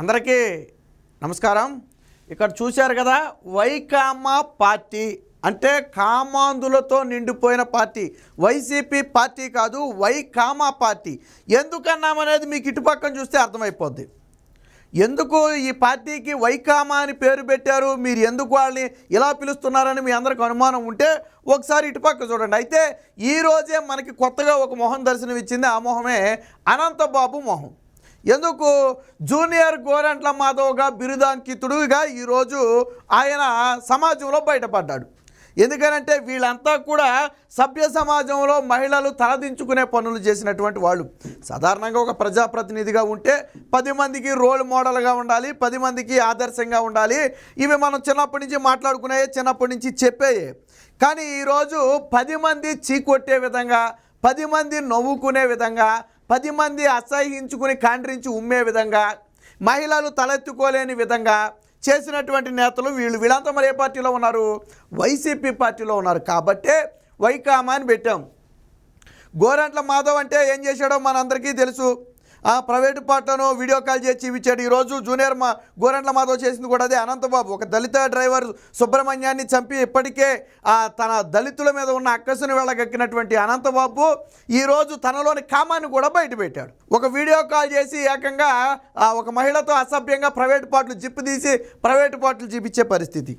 అందరికీ నమస్కారం. ఇక్కడ చూశారు కదా వైకామా పార్టీ అంటే కామాంధులతో నిండిపోయిన పార్టీ. వైసీపీ పార్టీ కాదు వైకామా పార్టీ. ఎందుకన్నామనేది మీకు ఇటుపక్కన చూస్తే అర్థమైపోద్ది. ఎందుకు ఈ పార్టీకి వైకామా అని పేరు పెట్టారు? మీరు ఎందుకు వాళ్ళని ఇలా పిలుస్తున్నారని మీ అందరికి అనుమానం ఉంటే ఒకసారి ఇటుపక్క చూడండి. అయితే ఈరోజే మనకి కొత్తగా ఒక మొహం దర్శనం ఇచ్చింది ఆ మొహమే అనంతబాబు మొహం. ఎందుకు? జూనియర్ గోరంట్ల మాధవ్గా బిరుదాంకితుడుగా ఈరోజు ఆయన సమాజంలో బయటపడ్డాడు. ఎందుకనంటే వీళ్ళంతా కూడా సభ్య సమాజంలో మహిళలు తలదించుకునే పనులు చేసినటువంటి వాళ్ళు. సాధారణంగా ఒక ప్రజాప్రతినిధిగా ఉంటే పది మందికి రోల్ మోడల్గా ఉండాలి పది మందికి ఆదర్శంగా ఉండాలి. ఇవి మనం చిన్నప్పటి నుంచి మాట్లాడుకునే చిన్నప్పటి నుంచి చెప్పేయే. కానీ ఈరోజు పది మంది చీకొట్టే విధంగా పది మంది నవ్వుకునే విధంగా పది మంది అసహించుకుని కాండ్రించి ఉమ్మే విధంగా మహిళలు తలెత్తుకోలేని విధంగా చేసినటువంటి నేతలు వీళ్ళు. వీళ్ళంతా మరి ఏ పార్టీలో ఉన్నారు? వైసీపీ పార్టీలో ఉన్నారు. కాబట్టే వైకామా అని పెట్టాం. గోరంట్ల మాధవ్ అంటే ఏం చేశాడో మనందరికీ తెలుసు. ఆ ప్రైవేటు పాటను వీడియో కాల్ చేసి చూపించాడు ఈరోజు జూనియర్ మా గోరంట్ల మాధవ్ చేసింది కూడా అదే అనంతబాబు ఒక దళిత డ్రైవర్ సుబ్రహ్మణ్యాన్ని చంపి ఇప్పటికే ఆ తన దళితుల మీద ఉన్న అక్కసును వెళ్ళగక్కినటువంటి అనంతబాబు ఈరోజు తనలోని కామాన్ని కూడా బయటపెట్టాడు ఒక వీడియో కాల్ చేసి ఏకంగా ఒక మహిళతో అసభ్యంగా ప్రైవేటు పాటలు జిప్పు తీసి ప్రైవేటు పాటలు చూపించే పరిస్థితి.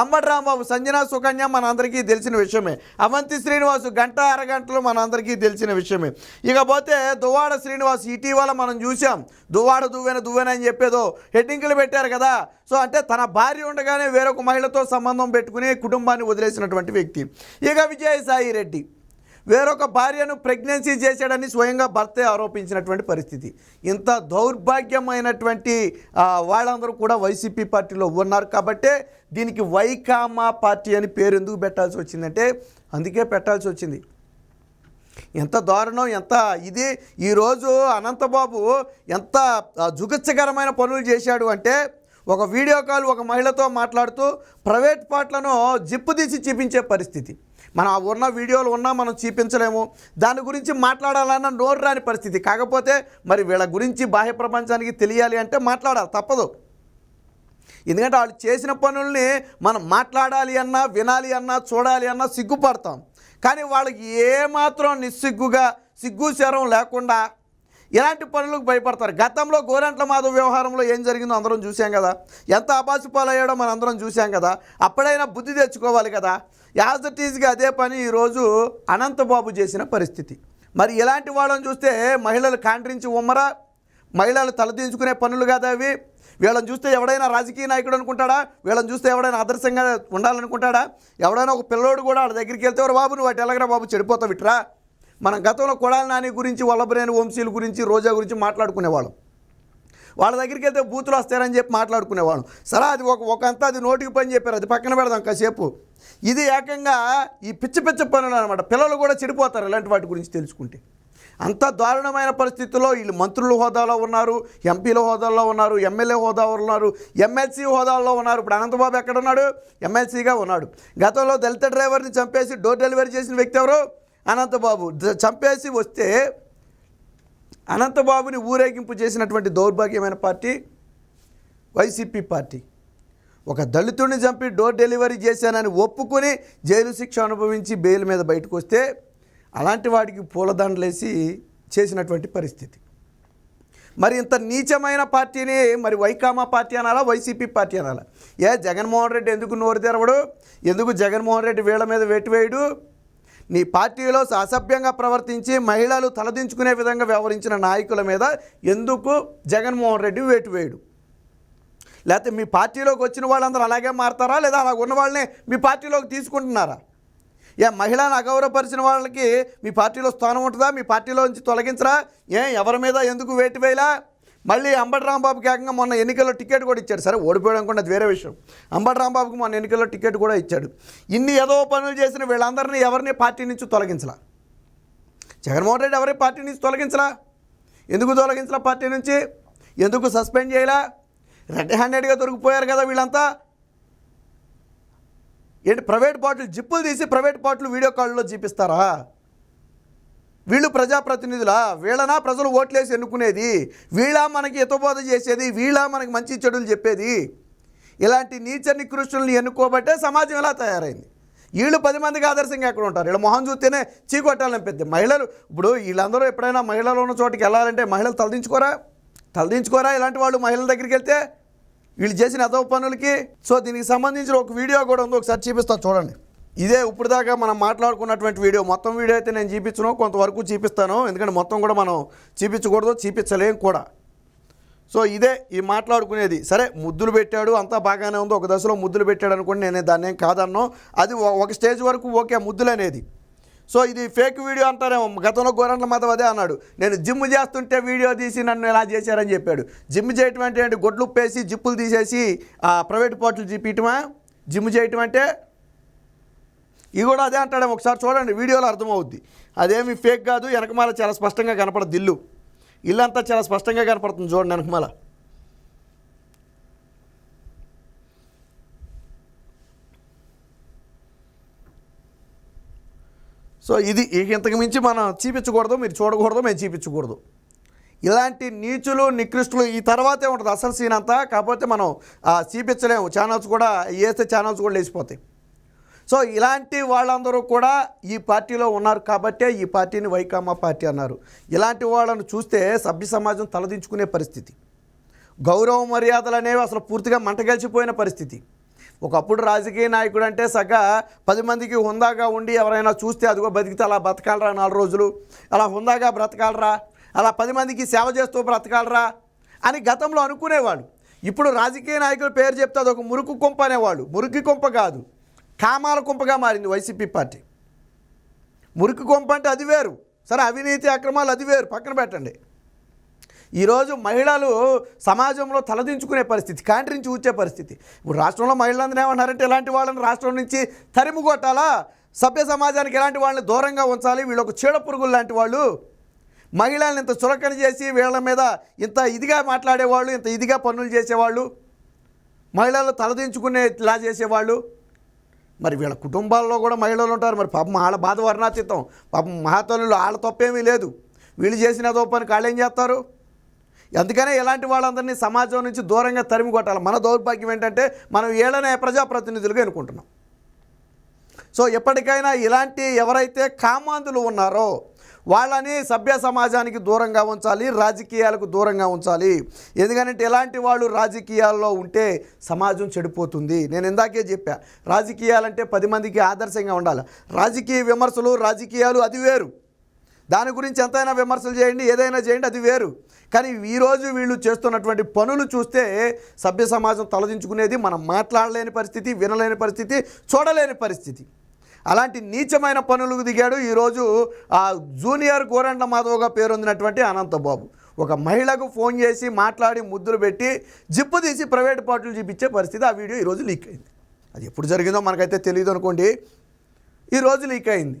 అంబటి రాంబాబు సంజన సుకన్య మనందరికీ తెలిసిన విషయమే. అవంతి శ్రీనివాసు గంట అరగంటలు మనందరికీ తెలిసిన విషయమే. ఇకపోతే దువ్వాడ శ్రీనివాస్ ఇటీవల మనం చూసాం దువ్వాడ దువ్వెన దువ్వెన అని చెప్పేదో హెడ్డింగ్లు పెట్టారు కదా. సో అంటే తన భార్య ఉండగానే వేరొక మహిళతో సంబంధం పెట్టుకుని కుటుంబాన్ని వదిలేసినటువంటి వ్యక్తి. ఇక విజయసాయి రెడ్డి. వేరొక భార్యను ప్రెగ్నెన్సీ చేశాడని స్వయంగా భర్తే ఆరోపించినటువంటి పరిస్థితి. ఇంత దౌర్భాగ్యమైనటువంటి వాళ్ళందరూ కూడా వైసీపీ పార్టీలో ఉన్నారు కాబట్టే దీనికి వైకామా పార్టీ అని పేరు ఎందుకు పెట్టాల్సి వచ్చిందంటే అందుకే పెట్టాల్సి వచ్చింది. ఎంత దారుణం ఎంత ఇది. ఈరోజు అనంతబాబు ఎంత ఆ, జుగుత్సకరమైన పనులు చేశాడు అంటే ఒక వీడియో కాల్ ఒక మహిళతో మాట్లాడుతూ ప్రైవేట్ పార్ట్లను జిప్పు తీసి చూపించే పరిస్థితి. మనం ఆ ఉన్న వీడియోలు ఉన్నా మనం చూపించలేము. దాని గురించి మాట్లాడాలన్న నోరు రాని పరిస్థితి. కాకపోతే మరి వీళ్ళ గురించి బాహ్య ప్రపంచానికి తెలియాలి అంటే మాట్లాడాలి. తప్పదు. ఎందుకంటే వాళ్ళు చేసిన పనుల్ని మనం మాట్లాడాలి అన్నా వినాలి అన్నా చూడాలి అన్నా సిగ్గుపడతాం. కానీ వాళ్ళకి ఏమాత్రం నిస్సిగ్గుగా సిగ్గు శరం లేకుండా ఇలాంటి పనులకు భయపడతారు? గతంలో గోరంట్ల మాధవ్ వ్యవహారంలో ఏం జరిగిందో అందరం చూసాం కదా. ఎంత అబాసు పాలయ్యాడో మనం అందరం చూసాం కదా. అప్పుడైనా బుద్ధి తెచ్చుకోవాలి కదా. యాజ్ ఇట్ ఈజ్గా అదే పని ఈరోజు అనంతబాబు చేసిన పరిస్థితి. మరి ఇలాంటి వాళ్ళని చూస్తే మహిళలు కాండ్రించి ఉమ్మరా? మహిళలు తలదించుకునే పనులు కాదా అవి? వీళ్ళని చూస్తే ఎవడైనా రాజకీయ నాయకుడు అనుకుంటాడా? వీళ్ళని చూస్తే ఎవడైనా ఆదర్శంగా ఉండాలనుకుంటాడా? ఎవడైనా ఒక పిల్లోడు కూడా వాళ్ళ దగ్గరికి వెళ్తే బాబు నువ్వు వాటి ఎలాగరా బాబు చెడిపోతావు ఇట్రా మనం గతంలో కొడాలి నాని గురించి వల్లభరేని వంశీల గురించి రోజా గురించి మాట్లాడుకునేవాళ్ళం. వాళ్ళ దగ్గరికి వెళ్తే బూతులు వస్తారని చెప్పి మాట్లాడుకునేవాళ్ళం. సరే అది ఒక ఒకంతా అది నోటికి పని చెప్పారు. అది పక్కన పెడదాం కాసేపు. ఇది ఏకంగా ఈ పిచ్చి పిచ్చ పనులు అనమాట పిల్లలు కూడా చెడిపోతారు ఇలాంటి వాటి గురించి తెలుసుకుంటే. అంత దారుణమైన పరిస్థితుల్లో వీళ్ళు మంత్రుల హోదాలో ఉన్నారు ఎంపీల హోదాలో ఉన్నారు ఎమ్మెల్యే హోదాలో ఉన్నారు ఎమ్మెల్సీ హోదాలో ఉన్నారు. ఇప్పుడు అనంతబాబు ఎక్కడ ఉన్నాడు ఎమ్మెల్సీగా ఉన్నాడు. గతంలో దళిత డ్రైవర్ని చంపేసి డోర్ డెలివరీ చేసిన వ్యక్తి ఎవరు? అనంతబాబు చంపేసి వస్తే అనంతబాబుని ఊరేగింపు చేసినటువంటి దౌర్భాగ్యమైన పార్టీ వైసీపీ పార్టీ. ఒక దళితుడిని చంపి డోర్ డెలివరీ చేశానని ఒప్పుకొని జైలు శిక్ష అనుభవించి బెయిల్ మీద బయటకు వస్తే అలాంటి వాడికి పూలదండలేసి చేసినటువంటి పరిస్థితి. మరి ఇంత నీచమైన పార్టీని మరి వైకామా పార్టీ అనాలా వైసీపీ పార్టీ అనాలా? ఏ జగన్మోహన్ రెడ్డి ఎందుకు నోరు తెరవడు? ఎందుకు జగన్మోహన్ రెడ్డి వీళ్ళ మీద వెట్టివేయడు నీ పార్టీలో అసభ్యంగా ప్రవర్తించి మహిళలు తలదించుకునే విధంగా వ్యవహరించిన నాయకుల మీద ఎందుకు జగన్మోహన్ రెడ్డి వేటు వేయడు? లేకపోతే మీ పార్టీలోకి వచ్చిన వాళ్ళందరూ అలాగే మారతారా? లేదా అలా ఉన్న వాళ్ళని మీ పార్టీలోకి తీసుకుంటున్నారా? ఏ మహిళను అగౌరవపరిచిన వాళ్ళకి మీ పార్టీలో స్థానం ఉంటుందా? మీ పార్టీలో నుంచి తొలగించరా? ఏ ఎవరి మీద ఎందుకు వేటు వేయలా? మళ్ళీ అంబటి రాంబాబుకి ఏకంగా మొన్న ఎన్నికల్లో టికెట్ కూడా ఇచ్చాడు. సరే ఓడిపోయడం కూడా వేరే విషయం. అంబటి రాంబాబుకి మొన్న ఎన్నికల్లో టికెట్ కూడా ఇచ్చాడు. ఇన్ని ఏదో పనులు చేసిన వీళ్ళందరినీ ఎవరిని పార్టీ నుంచి తొలగించలా? జగన్మోహన్ రెడ్డి ఎవరి పార్టీ నుంచి తొలగించలా? ఎందుకు తొలగించలా పార్టీ నుంచి? ఎందుకు సస్పెండ్ చేయలా? రెడ్ హ్యాండెడ్గా దొరికిపోయారు కదా వీళ్ళంతా. ఏంటి ప్రైవేట్ బాటిల్ జిప్పులు తీసి ప్రైవేట్ బాటిల్ వీడియో కాల్లో చూపిస్తారా? వీళ్ళు ప్రజాప్రతినిధులా? వీళ్ళనా ప్రజలు ఓట్లేసి ఎన్నుకునేది? వీళ్ళ మనకి హితబోధ చేసేది? వీళ్ళ మనకి మంచి చెడులు చెప్పేది? ఇలాంటి నీచ నికృష్టులను ఎన్నుకోబట్టే సమాజం ఎలా తయారైంది? వీళ్ళు పది మందికి ఆదర్శంగా ఎక్కడ ఉంటారు? వీళ్ళ మొహం చూస్తేనే చీకొట్టాలనిపిద్ది మహిళలు ఇప్పుడు వీళ్ళందరూ ఎప్పుడైనా మహిళలు ఉన్న చోటికి వెళ్ళాలంటే మహిళలు తలదించుకోరా? తలదించుకోరా ఇలాంటి వాళ్ళు మహిళల దగ్గరికి వెళ్తే? వీళ్ళు చేసిన అదవ పనులకి సో దీనికి సంబంధించిన ఒక వీడియో కూడా ఉంది. ఒకసారి చూపిస్తాను చూడండి. ఇదే ఇప్పుడు దాకా మనం మాట్లాడుకున్నటువంటి వీడియో. మొత్తం వీడియో అయితే నేను చూపించను కొంతవరకు చూపిస్తాను. ఎందుకంటే మొత్తం కూడా మనం చూపించకూడదు చూపించలేం కూడా. సో ఇదే ఈ మాట్లాడుకునేది. సరే ముద్దులు పెట్టాడు అంతా బాగానే ఉంది ఒక దశలో ముద్దులు పెట్టాడు అనుకోండి నేను దాన్ని ఏం కాదన్నో. అది ఒక స్టేజ్ వరకు ఓకే ముద్దులు అనేది సో ఇది ఫేక్ వీడియో అంటారేమో గతంలో గోరంట్ల మాధవ్ అదే అన్నాడు. నేను జిమ్ చేస్తుంటే వీడియో తీసి నన్ను ఇలా చేశారని చెప్పాడు. జిమ్ చేయటం అంటే గొడ్లు ఉప్పేసి జిప్పులు తీసేసి ప్రైవేట్ పోర్టులు చూపించటమా? జిమ్ చేయటం అంటే ఇది కూడా అదే అంటాడేమో ఒకసారి చూడండి వీడియోలో అర్థమవుద్ది. అదేమి ఫేక్ కాదు వెనకమాల చాలా స్పష్టంగా కనపడద్దు ఇల్లు ఇల్లు అంతా చాలా స్పష్టంగా కనపడుతుంది చూడండి వెనకమాల. సో ఇది ఇంతకు మించి మనం చూపించకూడదు మీరు చూడకూడదు మేము చూపించకూడదు. ఇలాంటి నీచులు నికృష్టులు ఈ తర్వాతే ఉంటుంది అసలు సీన్ అంతా. కాకపోతే మనం ఆ, చూపించలేము. ఛానల్స్ కూడా వేస్తే ఛానల్స్ కూడా లేచిపోతాయి. సో ఇలాంటి వాళ్ళందరూ కూడా ఈ పార్టీలో ఉన్నారు కాబట్టే ఈ పార్టీని వైకామా పార్టీ అన్నారు. ఇలాంటి వాళ్ళను చూస్తే సభ్య సమాజం తలదించుకునే పరిస్థితి. గౌరవ మర్యాదలు అనేవి అసలు పూర్తిగా మంటగలిచిపోయిన పరిస్థితి. ఒకప్పుడు రాజకీయ నాయకుడు అంటే సగ పది మందికి హుందాగా ఉండి ఎవరైనా చూస్తే అదిగో బతికితే అలా బ్రతకాలరా నాలుగు రోజులు అలా హుందాగా బ్రతకాలరా అలా పది మందికి సేవ చేస్తూ బ్రతకాలరా అని గతంలో అనుకునేవాడు ఇప్పుడు రాజకీయ నాయకుల పేరు చెప్తే అదొక మురుకు కొంప అనేవాళ్ళు. మురికి కొంప కాదు. కామాల కుంపగా మారింది వైసీపీ పార్టీ. మురికి కొంప అంటే అది వేరు. సరే అవినీతి అక్రమాలు అది వేరు. పక్కన పెట్టండి. ఈరోజు మహిళలు సమాజంలో తలదించుకునే పరిస్థితి కాంట్రించి ఊచే పరిస్థితి. ఇప్పుడు రాష్ట్రంలో మహిళలందరూ ఏమన్నారంటే ఇలాంటి వాళ్ళని రాష్ట్రం నుంచి తరిమి కొట్టాలా? సభ్య సమాజానికి ఎలాంటి వాళ్ళని దూరంగా ఉంచాలి? వీళ్ళకు చీడ పురుగులు లాంటి వాళ్ళు. మహిళల్ని ఇంత చురకని చేసి వీళ్ళ మీద ఇంత ఇదిగా మాట్లాడేవాళ్ళు ఇంత ఇదిగా పనులు చేసేవాళ్ళు. మహిళలు తలదించుకునే ఇలా చేసేవాళ్ళు. మరి వీళ్ళ కుటుంబాల్లో కూడా మహిళలు ఉంటారు. మరి పాపం వాళ్ళ బాధ వర్ణాతీతం. పాపం మహాతల్లులు వాళ్ళ తప్పేమీ లేదు. వీళ్ళు చేసిన పని కాళ్ళు ఏం చేస్తారు? అందుకనే ఇలాంటి వాళ్ళందరినీ సమాజం నుంచి దూరంగా తరిమి కొట్టాలి. మన దౌర్భాగ్యం ఏంటంటే మనం ఏళ్ళనే ప్రజాప్రతినిధులుగా ఎన్నుకుంటున్నాం. సో ఎప్పటికైనా ఇలాంటి ఎవరైతే కామాంధులు ఉన్నారో వాళ్ళని సభ్య సమాజానికి దూరంగా ఉంచాలి రాజకీయాలకు దూరంగా ఉంచాలి. ఎందుకంటే ఇలాంటి వాళ్ళు రాజకీయాల్లో ఉంటే సమాజం చెడిపోతుంది. నేను ఇందాకే చెప్పా రాజకీయాలంటే పది మందికి ఆదర్శంగా ఉండాలి. రాజకీయ విమర్శలు రాజకీయాలు అది వేరు. దాని గురించి ఎంతైనా విమర్శలు చేయండి ఏదైనా చేయండి అది వేరు. కానీ ఈరోజు వీళ్ళు చేస్తున్నటువంటి పనులు చూస్తే సభ్య సమాజం తలదించుకునేది మనం మాట్లాడలేని పరిస్థితి వినలేని పరిస్థితి చూడలేని పరిస్థితి. అలాంటి నీచమైన పనులకు దిగాడు. ఈరోజు ఆ జూనియర్ గోరంట్ల మాధవ్గా పేరొందినటువంటి అనంతబాబు ఒక మహిళకు ఫోన్ చేసి మాట్లాడి ముద్దులు పెట్టి జిప్పు తీసి ప్రైవేట్ పార్టీలు చూపించే పరిస్థితి ఆ వీడియో ఈరోజు లీక్ అయింది. అది ఎప్పుడు జరిగిందో మనకైతే తెలియదు అనుకోండి. ఈరోజు లీక్ అయింది.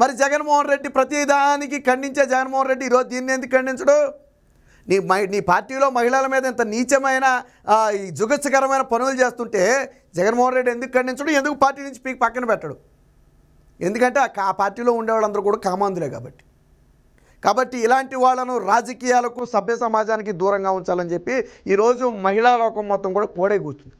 మరి జగన్మోహన్ రెడ్డి ప్రతిదానికి ఖండించే జగన్మోహన్ రెడ్డి ఈరోజు దీన్ని ఎందుకు ఖండించడు? నీ మై నీ పార్టీలో మహిళల మీద ఇంత నీచమైన ఈ జుగత్సకరమైన పనులు చేస్తుంటే జగన్మోహన్ రెడ్డి ఎందుకు ఖండించడు? ఎందుకు పార్టీ నుంచి పీక్ పక్కన పెట్టడు? ఎందుకంటే ఆ కా- పార్టీలో ఉండేవాళ్ళందరూ కూడా కామాంధులే కాబట్టి. కాబట్టి ఇలాంటి వాళ్ళను రాజకీయాలకు సభ్య సమాజానికి దూరంగా ఉంచాలని చెప్పి ఈరోజు మహిళా లోకం మొత్తం కూడా కోడే కూర్చుంది